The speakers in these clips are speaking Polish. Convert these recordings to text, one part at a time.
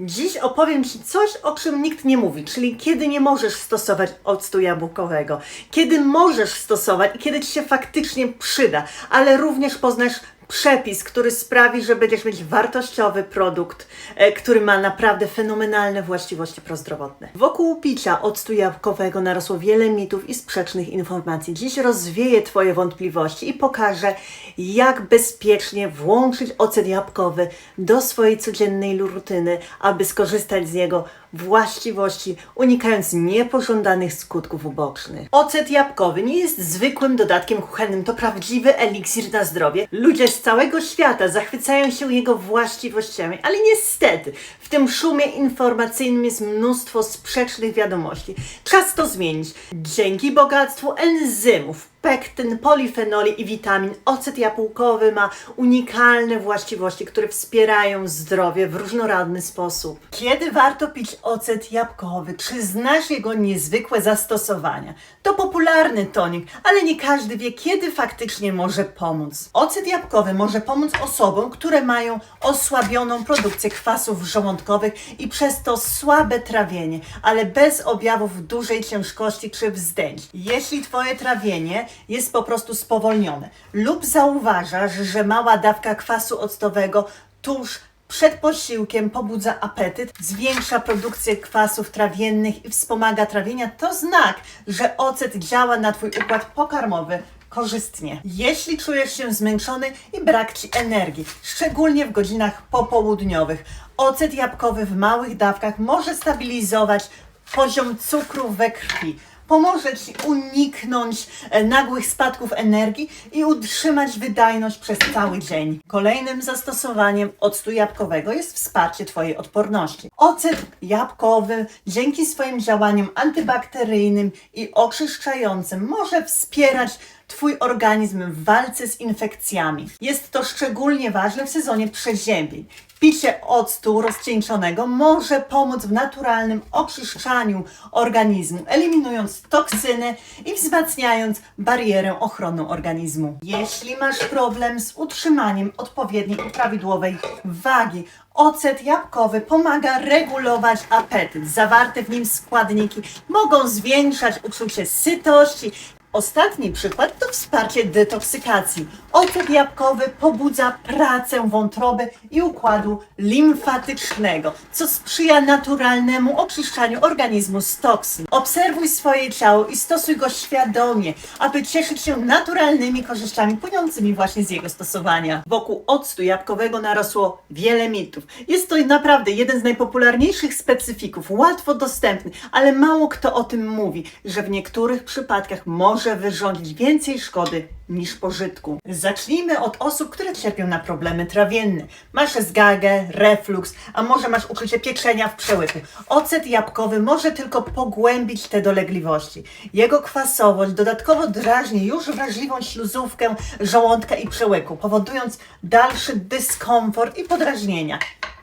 Dziś opowiem Ci coś, o czym nikt nie mówi, czyli kiedy nie możesz stosować octu jabłkowego, kiedy możesz stosować i kiedy Ci się faktycznie przyda, ale również poznasz przepis, który sprawi, że będziesz mieć wartościowy produkt, e, który ma naprawdę fenomenalne właściwości prozdrowotne. Wokół picia octu jabłkowego narosło wiele mitów i sprzecznych informacji. Dziś rozwieję Twoje wątpliwości i pokażę, jak bezpiecznie włączyć ocet jabłkowy do swojej codziennej rutyny, aby skorzystać z jego właściwości, unikając niepożądanych skutków ubocznych. Ocet jabłkowy nie jest zwykłym dodatkiem kuchennym, to prawdziwy eliksir na zdrowie. Ludzie z całego świata zachwycają się jego właściwościami, ale niestety w tym szumie informacyjnym jest mnóstwo sprzecznych wiadomości. Czas to zmienić. Dzięki bogactwu enzymów, pektyn, polifenoli i witamin, ocet jabłkowy ma unikalne właściwości, które wspierają zdrowie w różnorodny sposób. Kiedy warto pić ocet jabłkowy? Czy znasz jego niezwykłe zastosowania? To popularny tonik, ale nie każdy wie, kiedy faktycznie może pomóc. Ocet jabłkowy może pomóc osobom, które mają osłabioną produkcję kwasów żołądkowych i przez to słabe trawienie, ale bez objawów dużej ciężkości czy wzdęć. Jeśli Twoje trawienie jest po prostu spowolnione lub zauważasz, że mała dawka kwasu octowego tuż przed posiłkiem pobudza apetyt, zwiększa produkcję kwasów trawiennych i wspomaga trawienia, to znak, że ocet działa na Twój układ pokarmowy korzystnie. Jeśli czujesz się zmęczony i brak Ci energii, szczególnie w godzinach popołudniowych, ocet jabłkowy w małych dawkach może stabilizować poziom cukru we krwi. Pomoże Ci uniknąć e, nagłych spadków energii i utrzymać wydajność przez cały dzień. Kolejnym zastosowaniem octu jabłkowego jest wsparcie Twojej odporności. Ocet jabłkowy dzięki swoim działaniom antybakteryjnym i oczyszczającym może wspierać Twój organizm w walce z infekcjami. Jest to szczególnie ważne w sezonie przeziębień. Picie octu rozcieńczonego może pomóc w naturalnym oczyszczaniu organizmu, eliminując toksyny i wzmacniając barierę ochronną organizmu. Jeśli masz problem z utrzymaniem odpowiedniej i prawidłowej wagi, ocet jabłkowy pomaga regulować apetyt. Zawarte w nim składniki mogą zwiększać uczucie sytości Ostatni przykład to wsparcie detoksykacji. Ocet jabłkowy pobudza pracę wątroby i układu limfatycznego, co sprzyja naturalnemu oczyszczaniu organizmu z toksyn. Obserwuj swoje ciało i stosuj go świadomie, aby cieszyć się naturalnymi korzyściami płynącymi właśnie z jego stosowania. Wokół octu jabłkowego narosło wiele mitów. Jest to naprawdę jeden z najpopularniejszych specyfików, łatwo dostępny, ale mało kto o tym mówi, że w niektórych przypadkach może wyrządzić więcej szkody niż pożytku. Zacznijmy od osób, które cierpią na problemy trawienne. Masz zgagę, refluks, a może masz uczucie pieczenia w przełyku. Ocet jabłkowy może tylko pogłębić te dolegliwości. Jego kwasowość dodatkowo drażni już wrażliwą śluzówkę żołądka i przełyku, powodując dalszy dyskomfort i podrażnienia.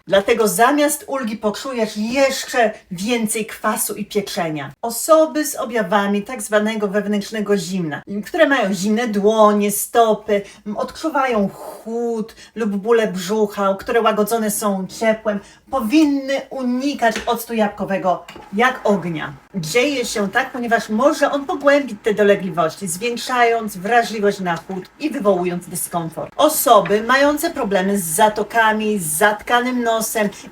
Dlatego zamiast ulgi poczujesz jeszcze więcej kwasu i pieczenia. Osoby z objawami tak zwanego wewnętrznego zimna, które mają zimne dłonie, stopy, odczuwają chłód lub bóle brzucha, które łagodzone są ciepłem, powinny unikać octu jabłkowego jak ognia. Dzieje się tak, ponieważ może on pogłębić te dolegliwości, zwiększając wrażliwość na chłód i wywołując dyskomfort. Osoby mające problemy z zatokami, z zatkanym nosem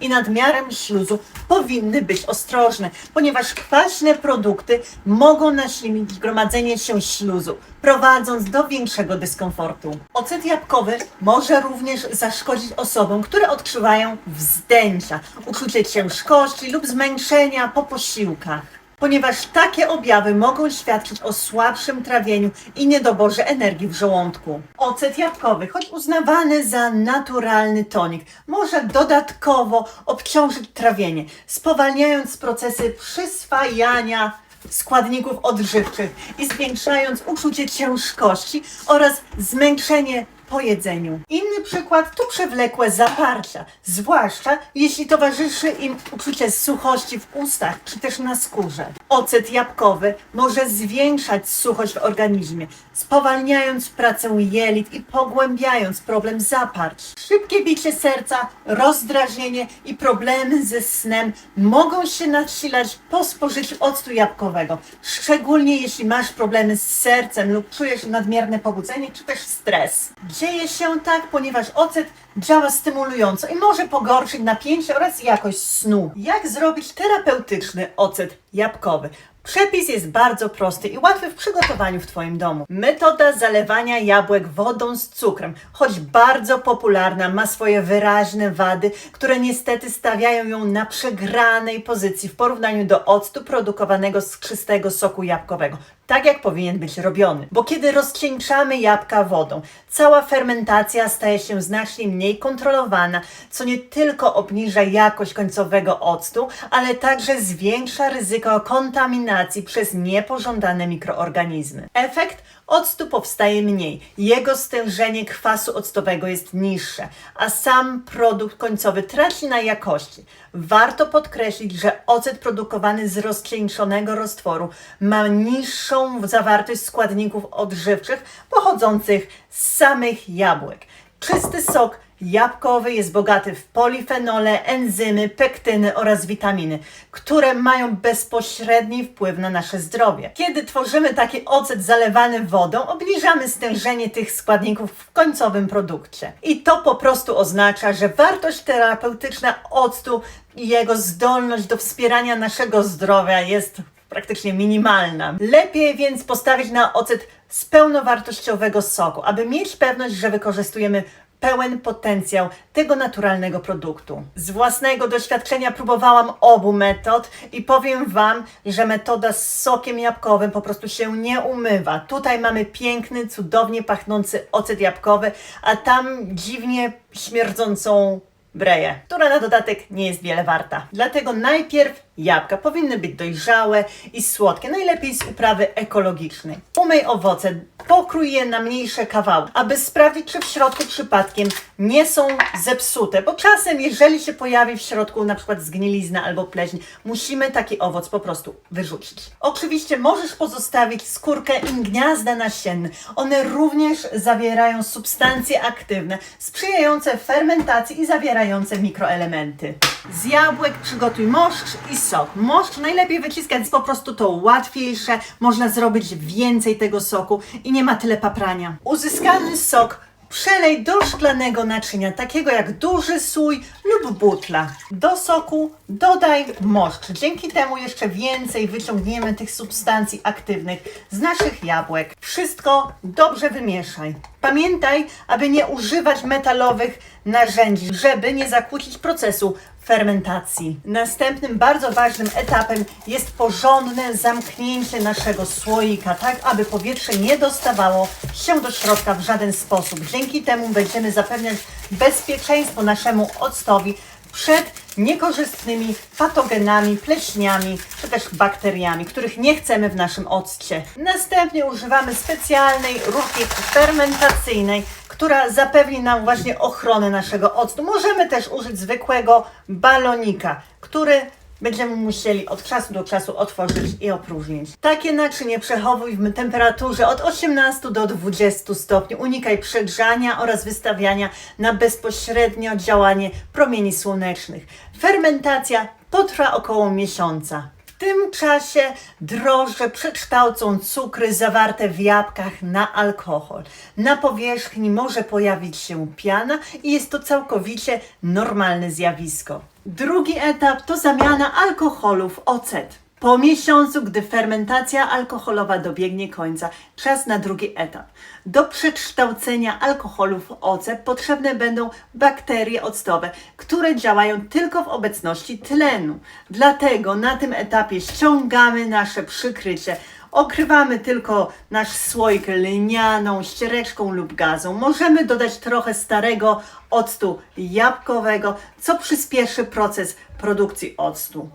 i nadmiarem śluzu powinny być ostrożne, ponieważ kwaśne produkty mogą nasilić gromadzenie się śluzu, prowadząc do większego dyskomfortu. Ocet jabłkowy może również zaszkodzić osobom, które odczuwają wzdęcia, uczucie ciężkości lub zmęczenia po posiłkach ponieważ takie objawy mogą świadczyć o słabszym trawieniu i niedoborze energii w żołądku. Ocet jabłkowy, choć uznawany za naturalny tonik, może dodatkowo obciążyć trawienie, spowalniając procesy przyswajania składników odżywczych i zwiększając uczucie ciężkości oraz zmęczenie po jedzeniu. Inny przykład to przewlekłe zaparcia, zwłaszcza jeśli towarzyszy im uczucie suchości w ustach czy też na skórze. Ocet jabłkowy może zwiększać suchość w organizmie, spowalniając pracę jelit i pogłębiając problem zaparć. Szybkie bicie serca, rozdrażnienie i problemy ze snem mogą się nasilać po spożyciu octu jabłkowego, szczególnie jeśli masz problemy z sercem lub czujesz nadmierne pobudzenie czy też stres. Dzieje się tak, ponieważ ocet działa stymulująco i może pogorszyć napięcie oraz jakość snu. Jak zrobić terapeutyczny ocet jabłkowy? Przepis jest bardzo prosty i łatwy w przygotowaniu w Twoim domu. Metoda zalewania jabłek wodą z cukrem, choć bardzo popularna, ma swoje wyraźne wady, które niestety stawiają ją na przegranej pozycji w porównaniu do octu produkowanego z czystego soku jabłkowego. Tak jak powinien być robiony. Bo kiedy rozcieńczamy jabłka wodą, cała fermentacja staje się znacznie mniej kontrolowana, co nie tylko obniża jakość końcowego octu, ale także zwiększa ryzyko kontaminacji przez niepożądane mikroorganizmy. Efekt octu powstaje mniej, jego stężenie kwasu octowego jest niższe, a sam produkt końcowy traci na jakości. Warto podkreślić, że ocet produkowany z rozcieńczonego roztworu ma niższą zawartość składników odżywczych pochodzących z samych jabłek. Czysty sok jabłkowy jest bogaty w polifenole, enzymy, pektyny oraz witaminy, które mają bezpośredni wpływ na nasze zdrowie. Kiedy tworzymy taki ocet zalewany wodą, obniżamy stężenie tych składników w końcowym produkcie. I to po prostu oznacza, że wartość terapeutyczna octu i jego zdolność do wspierania naszego zdrowia jest praktycznie minimalna. Lepiej więc postawić na ocet z pełnowartościowego soku, aby mieć pewność, że wykorzystujemy pełen potencjał tego naturalnego produktu. Z własnego doświadczenia próbowałam obu metod i powiem Wam, że metoda z sokiem jabłkowym po prostu się nie umywa. Tutaj mamy piękny, cudownie pachnący ocet jabłkowy, a tam dziwnie śmierdzącą breję, która na dodatek nie jest wiele warta. Dlatego najpierw jabłka powinny być dojrzałe i słodkie, najlepiej z uprawy ekologicznej. Umyj owoce, pokrój je na mniejsze kawały, aby sprawdzić, czy w środku przypadkiem nie są zepsute, bo czasem, jeżeli się pojawi w środku na przykład zgnilizna albo pleśń, musimy taki owoc po prostu wyrzucić. Oczywiście możesz pozostawić skórkę i gniazda nasienne. One również zawierają substancje aktywne, sprzyjające fermentacji i zawierające mikroelementy. Z jabłek przygotuj moszcz i sok. Moszcz najlepiej wyciskać, jest po prostu to łatwiejsze, można zrobić więcej tego soku i nie ma tyle paprania. Uzyskany sok przelej do szklanego naczynia, takiego jak duży sój lub butla. Do soku dodaj moszcz. Dzięki temu jeszcze więcej wyciągniemy tych substancji aktywnych z naszych jabłek. Wszystko dobrze wymieszaj. Pamiętaj, aby nie używać metalowych narzędzi, żeby nie zakłócić procesu fermentacji. Następnym bardzo ważnym etapem jest porządne zamknięcie naszego słoika, tak aby powietrze nie dostawało się do środka w żaden sposób. Dzięki temu będziemy zapewniać bezpieczeństwo naszemu octowi przed niekorzystnymi patogenami, pleśniami czy też bakteriami, których nie chcemy w naszym occie. Następnie używamy specjalnej rurki fermentacyjnej, która zapewni nam właśnie ochronę naszego octu. Możemy też użyć zwykłego balonika, który będziemy musieli od czasu do czasu otworzyć i opróżnić. Takie naczynie przechowuj w temperaturze od 18 do 20 stopni. Unikaj przegrzania oraz wystawiania na bezpośrednio działanie promieni słonecznych. Fermentacja potrwa około miesiąca. W tym czasie drożdże przekształcą cukry zawarte w jabłkach na alkohol. Na powierzchni może pojawić się piana i jest to całkowicie normalne zjawisko. Drugi etap to zamiana alkoholu w ocet. Po miesiącu, gdy fermentacja alkoholowa dobiegnie końca, czas na drugi etap. Do przekształcenia alkoholu w ocet potrzebne będą bakterie octowe, które działają tylko w obecności tlenu. Dlatego na tym etapie ściągamy nasze przykrycie. Okrywamy tylko nasz słoik linianą, ściereczką lub gazą. Możemy dodać trochę starego octu jabłkowego, co przyspieszy proces produkcji octu.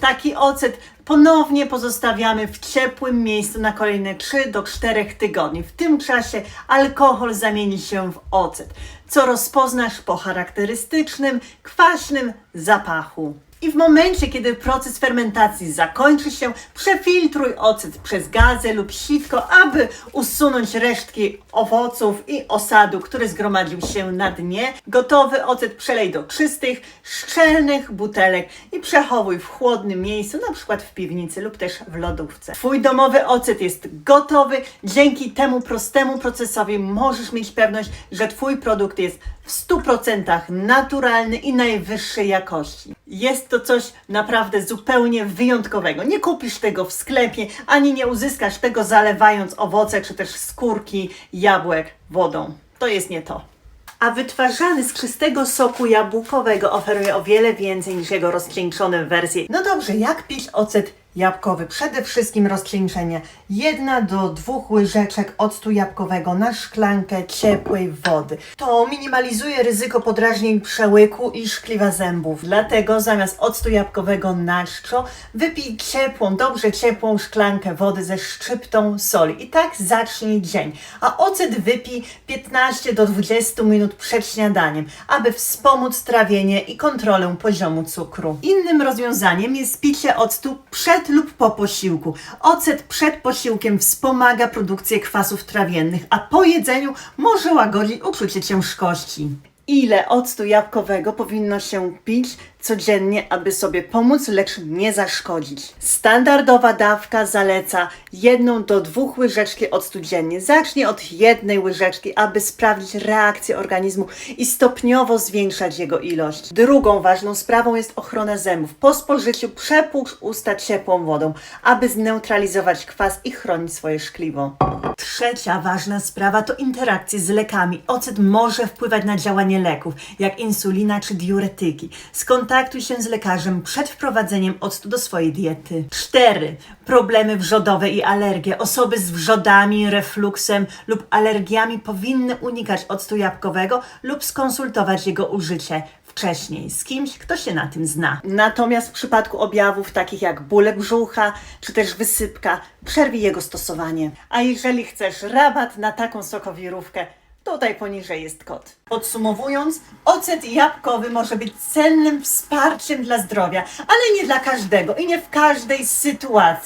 Taki ocet ponownie pozostawiamy w ciepłym miejscu na kolejne 3 do 4 tygodni. W tym czasie alkohol zamieni się w ocet, co rozpoznasz po charakterystycznym, kwaśnym zapachu. I w momencie, kiedy proces fermentacji zakończy się, przefiltruj ocet przez gazę lub sitko, aby usunąć resztki owoców i osadu, który zgromadził się na dnie. Gotowy ocet przelej do czystych, szczelnych butelek i przechowuj w chłodnym miejscu, na przykład w piwnicy lub też w lodówce. Twój domowy ocet jest gotowy. Dzięki temu prostemu procesowi możesz mieć pewność, że Twój produkt jest w 100% naturalny i najwyższej jakości. Jest to coś naprawdę zupełnie wyjątkowego. Nie kupisz tego w sklepie, ani nie uzyskasz tego zalewając owoce czy też skórki jabłek wodą. To jest nie to. A wytwarzany z czystego soku jabłkowego oferuje o wiele więcej niż jego rozcieńczone wersje. No dobrze, jak pić ocet jabłkowy? Przede wszystkim rozcieńczenie. Jedna do dwóch łyżeczek octu jabłkowego na szklankę ciepłej wody. To minimalizuje ryzyko podrażnień przełyku i szkliwa zębów. Dlatego zamiast octu jabłkowego na czczo wypij ciepłą, dobrze ciepłą szklankę wody ze szczyptą soli. I tak zacznij dzień. A ocet wypij 15 do 20 minut przed śniadaniem, aby wspomóc trawienie i kontrolę poziomu cukru. Innym rozwiązaniem jest picie octu przed lub po posiłku. Ocet przed posiłkiem wspomaga produkcję kwasów trawiennych, a po jedzeniu może łagodzić uczucie ciężkości. Ile octu jabłkowego powinno się pić codziennie, aby sobie pomóc, lecz nie zaszkodzić? Standardowa dawka zaleca jedną do dwóch łyżeczki octu. Zacznij od jednej łyżeczki, aby sprawdzić reakcję organizmu i stopniowo zwiększać jego ilość. Drugą ważną sprawą jest ochrona zębów. Po spożyciu przepłucz usta ciepłą wodą, aby zneutralizować kwas i chronić swoje szkliwo. Trzecia ważna sprawa to interakcje z lekami. Ocet może wpływać na działanie leków, jak insulina czy diuretyki. Skontaktuj się z lekarzem przed wprowadzeniem octu do swojej diety. 4. Problemy wrzodowe i alergie. Osoby z wrzodami, refluksem lub alergiami powinny unikać octu jabłkowego lub skonsultować jego użycie wcześniej z kimś, kto się na tym zna. Natomiast w przypadku objawów takich jak bóle brzucha czy też wysypka, przerwij jego stosowanie. A jeżeli chcesz rabat na taką sokowirówkę, Tutaj poniżej jest kod. Podsumowując, ocet jabłkowy może być cennym wsparciem dla zdrowia, ale nie dla każdego i nie w każdej sytuacji.